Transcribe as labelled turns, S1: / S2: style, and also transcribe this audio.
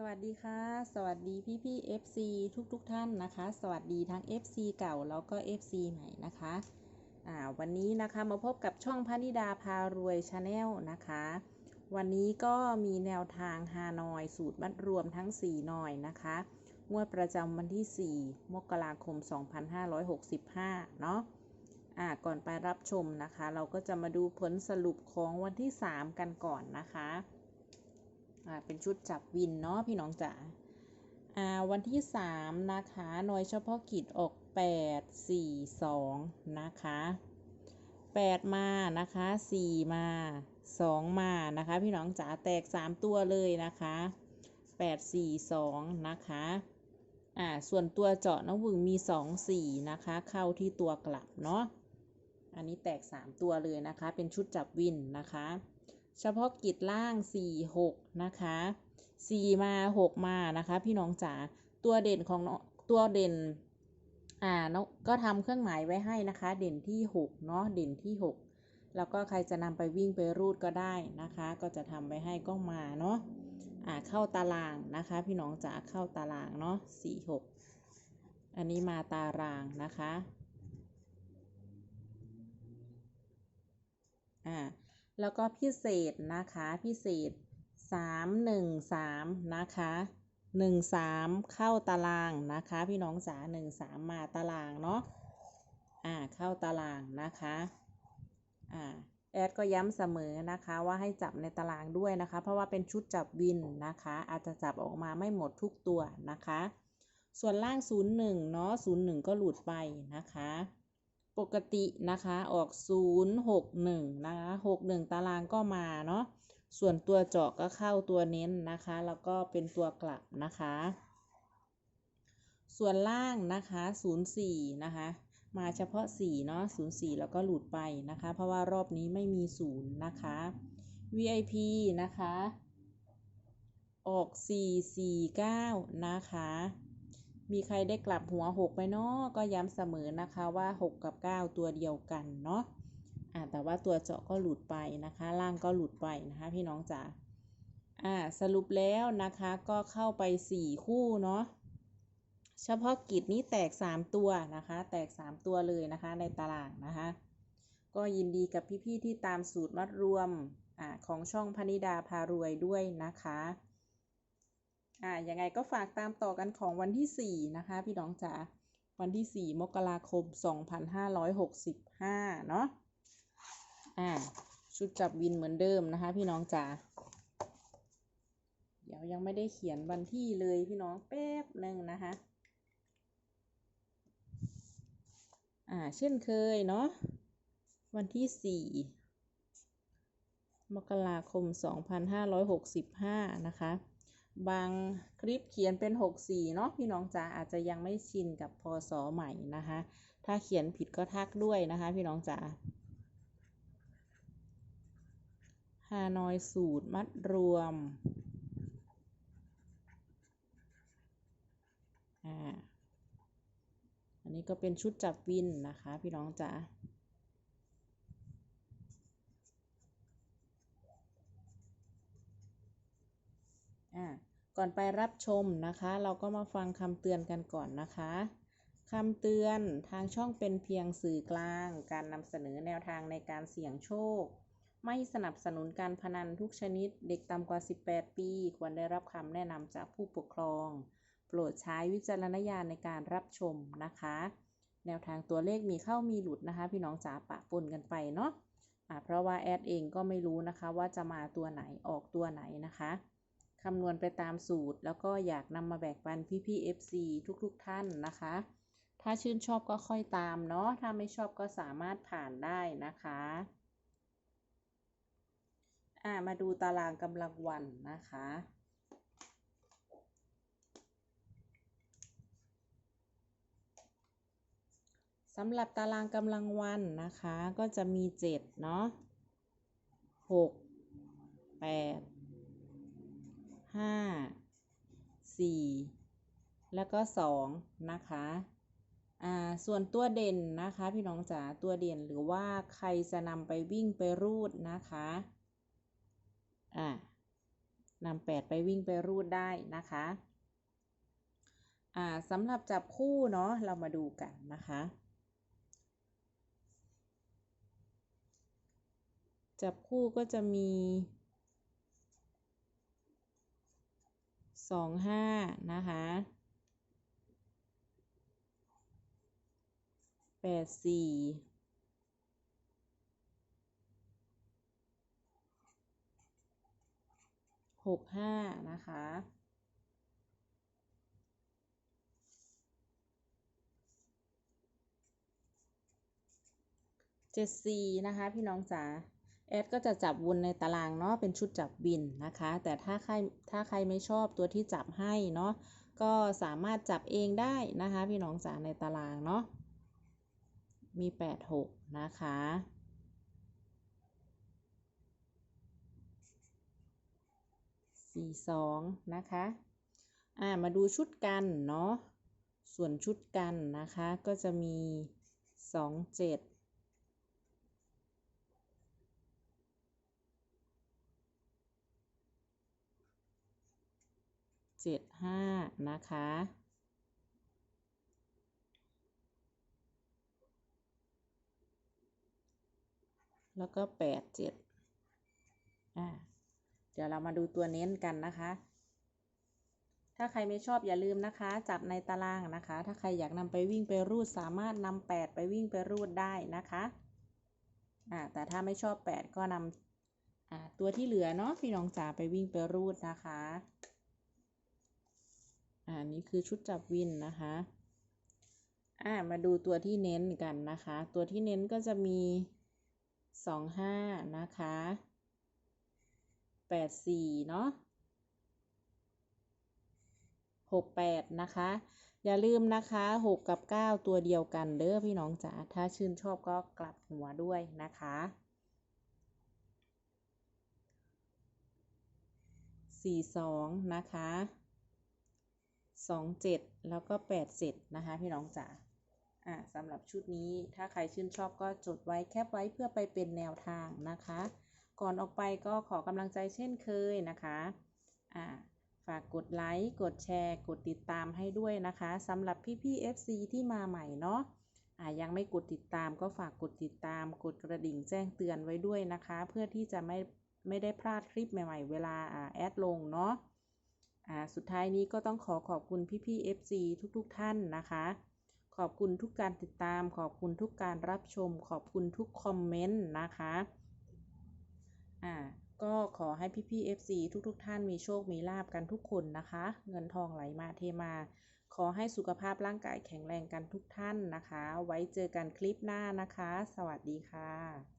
S1: สวัสดีค่ะ สวัสดีพี่พี่ FC ทุกทุกๆท่านนะคะ สวัสดีทั้ง FC เก่าแล้วก็ FC ใหม่นะคะอ่าวันนี้นะคะมาพบกับช่องพนิดาพารวยชาแนลนะคะ วันนี้ก็มีแนวทางฮานอยสูตรมัดรวมทั้ง 4 หน่อยนะคะ งวดประจำวันที่ 4 มกราคม 2565 เนาะอ่าก่อนไปรับชมนะคะ เราก็จะมาดูผลสรุปของวันที่ 3 กันก่อนนะคะ อ่าเป็นชุดจับวินเนาะพี่น้องจ๋าอ่าวันที่3นะคะหน่วยเฉพาะกิจออก8 4 2นะคะ8มานะคะ4มา2มานะคะ พี่น้องจ๋าแตก3ตัวเลยนะคะ8 4 2นะคะอ่าส่วนตัวเจาะน้องวึงมี2 4นะคะ เข้าที่ตัวกลับเนาะอันนี้แตก3ตัวเลยนะคะ เป็นชุดจับวินนะคะ เฉพาะกิจล่าง4 6นะคะ4มา6มานะคะ พี่น้องจ๋าตัวเด่นของตัวเด่นอ่าน้องก็ทำเครื่องหมายไว้ให้นะคะ เด่นที่6เนาะเด่นที่6แล้วก็ใครจะนำไปวิ่งไปรูดก็ได้นะคะ ก็จะทำไว้ให้ก็มาเนาะอ่าเข้าตารางนะคะ พี่น้องจ๋าเข้าตารางเนาะ4 6อันนี้มาตารางนะคะ อ่า แล้วก็พิเศษนะคะพิเศษ 3 1 3 นะคะ1 3 เข้าตารางนะคะ พี่น้องจ๋า1 3 มาตารางเนาะอ่าเข้าตารางนะคะอ่าแอดก็ย้ำเสมอนะคะว่าให้จับในตารางด้วยนะคะ เพราะว่าเป็นชุดจับวินนะคะ อาจจะจับออกมาไม่หมดทุกตัวนะคะ ส่วนล่าง 01 เนาะ01 ก็หลุดไปนะคะ ปกตินะคะออก 061 นะคะ 61 ตารางก็มาเนาะ ส่วนตัวเจาะก็เข้าตัวเน้นนะคะ แล้วก็เป็นตัวกลับนะคะ ส่วนล่างนะคะ 04 นะคะ มาเฉพาะ 4 เนาะ 04 แล้วก็หลุดไปนะคะ เพราะว่ารอบนี้ไม่มี 0 นะคะ VIP นะคะ ออก 449 นะคะ มีใครได้กลับหัว 6ไปเนาะก็ย้ำเสมอนะคะว่า 6 กับ 9 ตัวเดียวกันเนาะอ่าแต่ว่าตัวเจาะก็หลุดไปนะคะ ล่างก็หลุดไปนะคะพี่น้องจ๋าอ่าสรุปแล้วนะคะก็เข้าไป 4 คู่เนาะเฉพาะกิจนี้แตก 3 ตัวนะคะ แตก 3 ตัวเลยนะคะในตารางนะคะ ก็ยินดีกับพี่ๆที่ตามสูตรมัดรวมอ่าของช่องพนิดาพารวยด้วยนะคะ อ่ายังไงก็ฝากตามต่อกันของวันที่ 4 นะคะ พี่น้องจ๋า วันที่ 4 มกราคม 2565 เนาะอ่า ชุดจับวินเหมือนเดิมนะคะ พี่น้องจ๋า เดี๋ยวยังไม่ได้เขียนวันที่เลยพี่น้องแป๊บหนึ่งนะคะ อ่า เช่นเคยเนาะ วันที่ 4 มกราคม 2565 นะคะ บางคลิปเขียนเป็น 64 เนาะพี่น้องจ๋าอาจจะยังไม่ชินกับพศใหม่นะคะ ถ้าเขียนผิดก็ทักด้วยนะคะ พี่น้องจ๋าฮานอยสูตรมัดรวมอ่าอันนี้ก็เป็นชุดจับวินนะคะ พี่น้องจ๋าอ่า ก่อนไปรับชมนะคะ เราก็มาฟังคำเตือนกันก่อนนะคะคำเตือนทางช่องเป็นเพียงสื่อกลาง การนำเสนอแนวทางในการเสี่ยงโชค ไม่สนับสนุนการพนันทุกชนิด เด็กต่ำกว่า 18 ปี ควรได้รับคำแนะนำจากผู้ปกครอง โปรดใช้วิจารณญาณในการรับชมนะคะ แนวทางตัวเลขมีเข้ามีหลุดนะคะ พี่น้องจ๋าปะปนกันไปเนาะะเพราะว่าแอดเองก็ไม่รู้นะคะว่าจะมาตัวไหนออกตัวไหนนะคะ คำนวณไปตามสูตร แล้วก็อยากนำมาแบ่งปันพี่ๆ FC ทุกๆท่านนะคะ ถ้าชื่นชอบก็ค่อยตามเนาะ ถ้าไม่ชอบก็สามารถผ่านได้นะคะอ่ามาดูตารางกำลังวันนะคะ สำหรับตารางกำลังวันนะคะ ก็จะมี 7 เนาะ6 8 5 4แล้วก็2นะคะอ่าส่วนตัวเด่นนะคะ พี่น้องจ๋าตัวเด่นหรือว่าใครจะนำไปวิ่งไปรูดนะคะอ่านำแปดไปวิ่งไปรูดได้นะคะอ่าสำหรับจับคู่เนาะเรามาดูกันนะคะจับคู่ก็จะมี สองห้านะคะแปดสี่หกห้านะคะเจ็ดสี่นะคะ พี่น้องจ๋า แอดก็จะจับวนในตารางเนาะเป็นชุดจับบินนะคะ แต่ถ้าใครถ้าใครไม่ชอบตัวที่จับให้เนาะก็สามารถจับเองได้นะคะ พี่น้องจ๋าในตารางเนาะมีแปดหกนะคะ สี่สองนะคะ อ่า มาดูชุดกันเนาะ ส่วนชุดกันนะคะ ก็จะมีสองเจ็ด เจ็ดห้านะคะ แล้วก็แปดเจ็ดอ่าเดี๋ยวเรามาดูตัวเน้นกันนะคะ ถ้าใครไม่ชอบอย่าลืมนะคะ จับในตารางนะคะ ถ้าใครอยากนำไปวิ่งไปรูดสามารถนำแปดไปวิ่งไปรูดได้นะคะอ่าแต่ถ้าไม่ชอบแปดก็นำอ่าตัวที่เหลือเนาะพี่น้องจ๋าไปวิ่งไปรูดนะคะ อ่านี่คือชุดจับวินนะคะอ่ามาดูตัวที่เน้นกันนะคะ ตัวที่เน้นก็จะมีสองห้านะคะแปดสี่เนาะหกแปดนะคะ อย่าลืมนะคะหกกับเก้าตัวเดียวกันเด้อพี่น้องจ๋าถ้าชื่นชอบก็กลับหัวด้วยนะคะสี่สองนะคะ สองเจ็ดแล้วก็แปดเจ็ดนะคะพี่น้องจ๋าอ่าสำหรับชุดนี้ถ้าใครชื่นชอบก็จดไว้แคปไว้เพื่อไปเป็นแนวทางนะคะ ก่อนออกไปก็ขอกำลังใจเช่นเคยนะคะอ่าฝากกดไลค์ กดแชร์ กดติดตามให้ด้วยนะคะสำหรับพี่ๆ FC ที่มาใหม่เนาะอ่ายังไม่กดติดตามก็ฝากกดติดตาม กดกระดิ่งแจ้งเตือนไว้ด้วยนะคะ เพื่อที่จะไม่ไม่ได้พลาดคลิปใหม่ ๆ เวลาอ่าแอดลงเนาะ อ่าสุดท้ายนี้ก็ต้องขอขอบคุณพี่ๆ FC ทุกๆ ท่านนะคะ ขอบคุณทุกการติดตาม ขอบคุณทุกการรับชม ขอบคุณทุกคอมเมนต์นะคะอ่าก็ขอให้พี่ๆ FC ทุกๆ ท่านมีโชค มีลาบกันทุกคนนะคะ เงินทองไหลมาเทมา ขอให้สุขภาพร่างกายแข็งแรงกันทุกท่านนะคะ ไว้เจอกันคลิปหน้านะคะ สวัสดีค่ะ